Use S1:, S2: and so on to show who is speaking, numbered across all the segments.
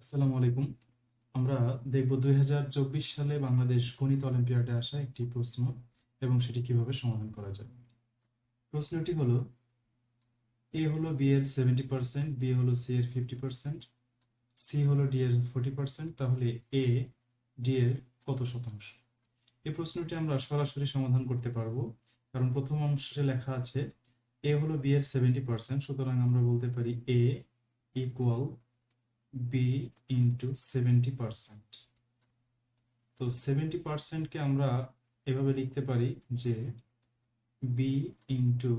S1: আসসালামু আলাইকুম। আমরা দেখব দুই হাজার চব্বিশ সালে বাংলাদেশ গণিত অলিম্পিয়াডে আসা একটি প্রশ্ন এবং সেটি কীভাবে সমাধান করা যায়। প্রশ্নটি হলো, এ হলো বি এর সেভেন্টি পার্সেন্ট বি হলো সি এর ফিফটি পার্সেন্ট সি হলো ডি এর ফোর্টি পার্সেন্ট তাহলে এ ডি এর কত শতাংশ? এই প্রশ্নটি আমরা সরাসরি সমাধান করতে পারব, কারণ প্রথম অংশে লেখা আছে, এ হলো বি এর সেভেন্টি পার্সেন্ট সুতরাং আমরা বলতে পারি A equal B into seventy percent তো সেভেন্টি পার্সেন্টকে আমরা এভাবে লিখতে পারি যে B into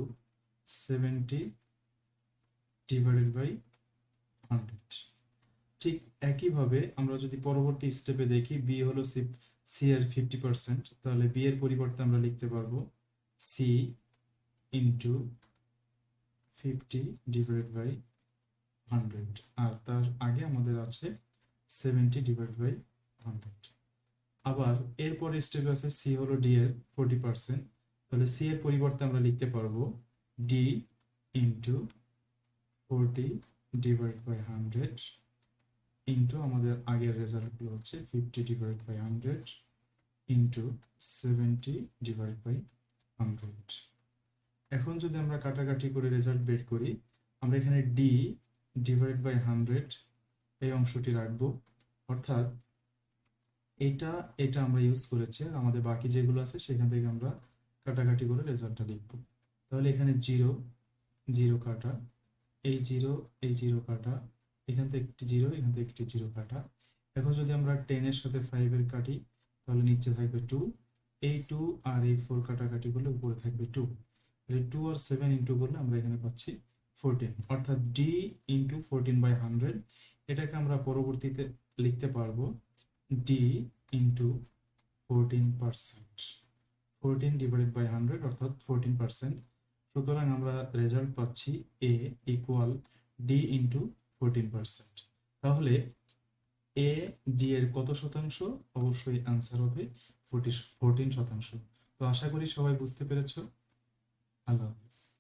S1: seventy divided by hundred ঠিক একইভাবে আমরা যদি পরবর্তী স্টেপে দেখি বি হলো সি এর ফিফটি পার্সেন্ট তাহলে বি এর পরিবর্তে আমরা লিখতে পারব C into fifty divided by hundred আর আছে সেভেন্টি ডিভাইড বাই হান্ড্রেড আবার এরপরে স্টেপে আছে সি হলো ডি এর ফোরটি পার্সেন্ট তাহলে সি এর পরিবর্তে আমরা লিখতে পারব D into forty divide by hundred into আমাদের আগের রেজাল্টগুলো হচ্ছে fifty divide by hundred into seventy divide by hundred এখন যদি আমরা কাটাকাটি করে রেজাল্ট বের করি, আমরা এখানে ডি ডিভাইড বাই হান্ড্রেড এই অংশটি রাখব। অর্থাৎ এটা এটা আমরা ইউজ করেছি আমাদের বাকি যেগুলো আছে সেখান থেকে আমরা কাটাকাটি করে রেজাল্টটা লিখব। তাহলে এখানে জিরো জিরো কাটা, এই জিরো এই জিরো কাটা, এখান থেকে একটি জিরো এখান থেকে একটি জিরো কাটা। এখন যদি আমরা টেনের সাথে ফাইভের কাটি, তাহলে নিচে থাকবে টু এই টু আর এই ফোর কাটাকাটি করলে উপরে থাকবে টু টু আর সেভেন ইন্টু করলে আমরা এখানে পাচ্ছি ফোরটিন অর্থাৎ D into fourteen by hundred এটাকে আমরা পরবর্তীতে লিখতে পারব D into fourteen percent fourteen divided by hundred অর্থাৎ ফোরটিন পার্সেন্ট সুতরাং আমরা রেজাল্ট পাচ্ছি A equal D into fourteen percent তাহলে এ ডি এর কত শতাংশ? অবশ্যই অ্যান্সার হবে ফোরটি ফোরটিন শতাংশ, তো আশা করি সবাই বুঝতে পেরেছ, আল্লাহ হাফিজ।